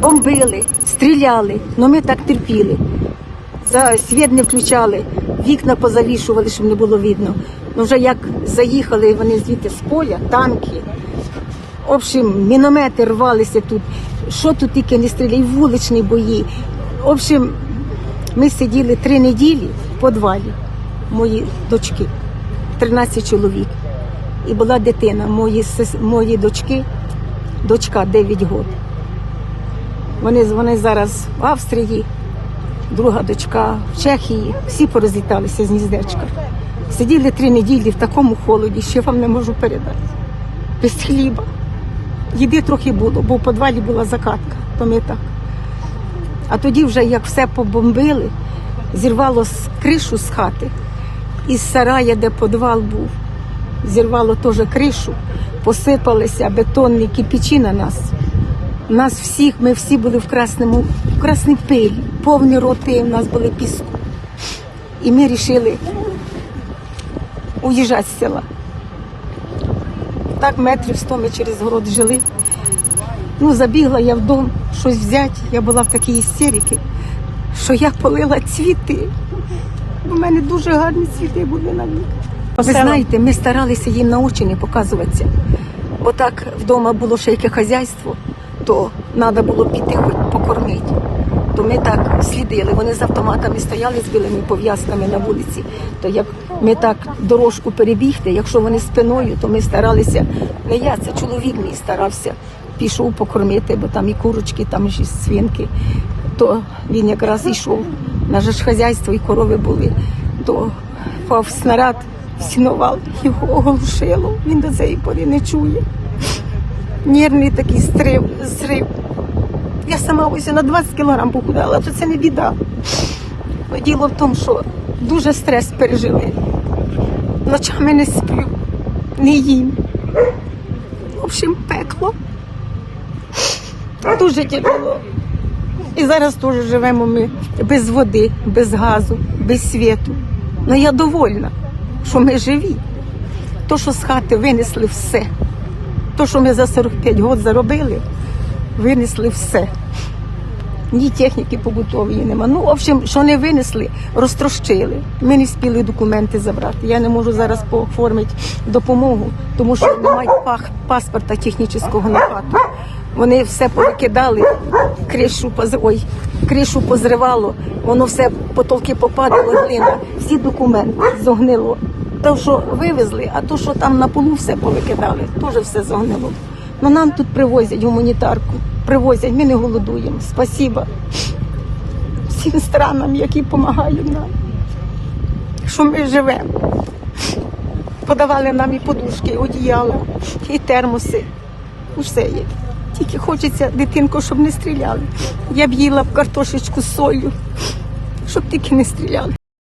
бомбили, стріляли, але ми так терпіли. За світ не включали, вікна позавішували, щоб не було видно. Ну вже як заїхали вони звідти з поля, танки. В общем, міномети рвалися тут. Що тут тільки не стріляли, вуличні бої. В общем, ми сиділи три неділі в подвалі, мої дочки, 13 чоловік. І була дитина, мої, мої дочки, дочка 9 років. Вони, вони зараз в Австрії, друга дочка в Чехії, всі порозліталися з гніздечка. Сиділи три неділі в такому холоді, що я вам не можу передати. Без хліба. Їди трохи було, бо в подвалі була закатка, то ми так. А тоді вже як все побомбили, зірвало з кришу з хати, із сарая, де подвал був, зірвало теж кришу, посипалися бетонні кипічі на нас. Нас всіх, ми всі були в красному, в красній пилі, повні роти, у нас були піску. І ми вирішили уїжджати з села. Так метрів сто ми через город жили. Ну, забігла я в дом щось взяти. Я була в такій істериці, що я полила цвіти. У мене дуже гарні цвіти були на вік. Ви знаєте, ми старалися їм на очі не показуватися. Бо так вдома було ще яке хазяйство, то треба було піти хоч покормити. То ми так слідили. Вони з автоматами стояли з білими пов'язками на вулиці. То як ми так дорожку перебігти, якщо вони спиною, то ми старалися. Не я, це чоловік мій старався. Пішов покормити, бо там і курочки, там і свинки. То він якраз йшов. Наше ж хазяйство і корови були. То впав снаряд, в сіновал, його оглушило. Він до цієї пори не чує. Нервний такий стрив, зрив. Я сама ось на 20 кілограм похудала, то це не біда. Діло в тому, що дуже стрес пережили. Ночами не сплю, не їм. В общем, пекло. Дуже тяжело. І зараз теж живемо ми без води, без газу, без світу. Ну я довольна, що ми живі. То, що з хати винесли все. То, що ми за 45 років заробили, винесли все. Ні техніки побутової нема. Ну, в общем, що не винесли, розтрощили. Ми не спіли документи забрати. Я не можу зараз пооформити допомогу, тому що немає паспорта технічного на хату. Вони все повикидали, кришу. Ой, кришу позривало, воно все потолки попадало, глина, всі документи зогнило. То, що вивезли, а то, що там на полу все повикидали, теж все зогнило. Ну нам тут привозять гуманітарку, привозять, ми не голодуємо. Спасіба всім странам, які допомагають нам, що ми живемо. Подавали нам і подушки, і одіяла, і термоси. Усе є. Тільки хочеться дитинку, щоб не стріляли. Я б їла б картошечку з солью, щоб тільки не стріляли.